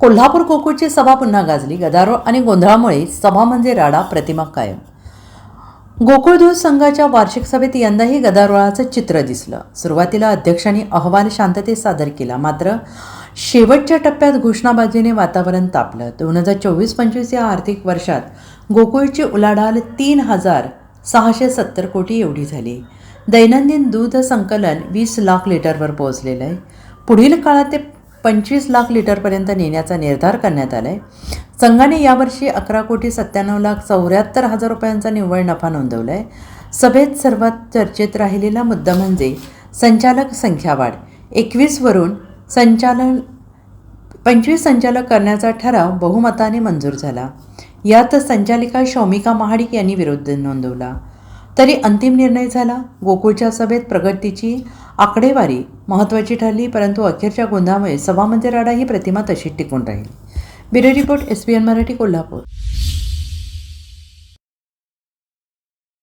कोल्हापूर गोकुळची सभा पुन्हा गाजली. गदारोळ आणि गोंधळामुळे सभा म्हणजे राडा प्रतिमा कायम. गोकुळ दूध संघाच्या वार्षिक सभेत यंदाही गदारोळाचं चित्र दिसलं. सुरुवातीला अध्यक्षांनी अहवाल शांततेत सादर केला. मात्र शेवटच्या टप्प्यात घोषणाबाजीने वातावरण तापलं. दोन हजार चोवीस पंचवीस या आर्थिक वर्षात गोकुळची उलाढाल तीन हजार सहाशे सत्तर कोटी एवढी झाली. दैनंदिन दूध संकलन वीस लाख लिटरवर पोहोचलेलं आहे. पुढील काळात ते पंचवीस लाख लिटरपर्यंत नेण्याचा निर्धार करण्यात आला आहे संघाने यावर्षी अकरा कोटी सत्त्याण्णव लाख चौऱ्याहत्तर हजार रुपयांचा निव्वळ नफा नोंदवला आहे सभेत सर्वात चर्चेत राहिलेला मुद्दा म्हणजे संचालक संख्यावाढ एकवीसवरून संचालन पंचवीस संचालक करण्याचा ठराव बहुमताने मंजूर झाला. यात संचालिका शौमिका महाडिक यांनी विरोध नोंदवला. तरी अंतिम निर्णय झाला. गोकुळच्या सभेत प्रगतीची आकडेवारी महत्त्वाची ठरली परंतु अखेरच्या गोंधळामुळे सभा राडा ही प्रतिमा तशीच टिकून राहील. Bureau report S B N Marathi Kolhapur.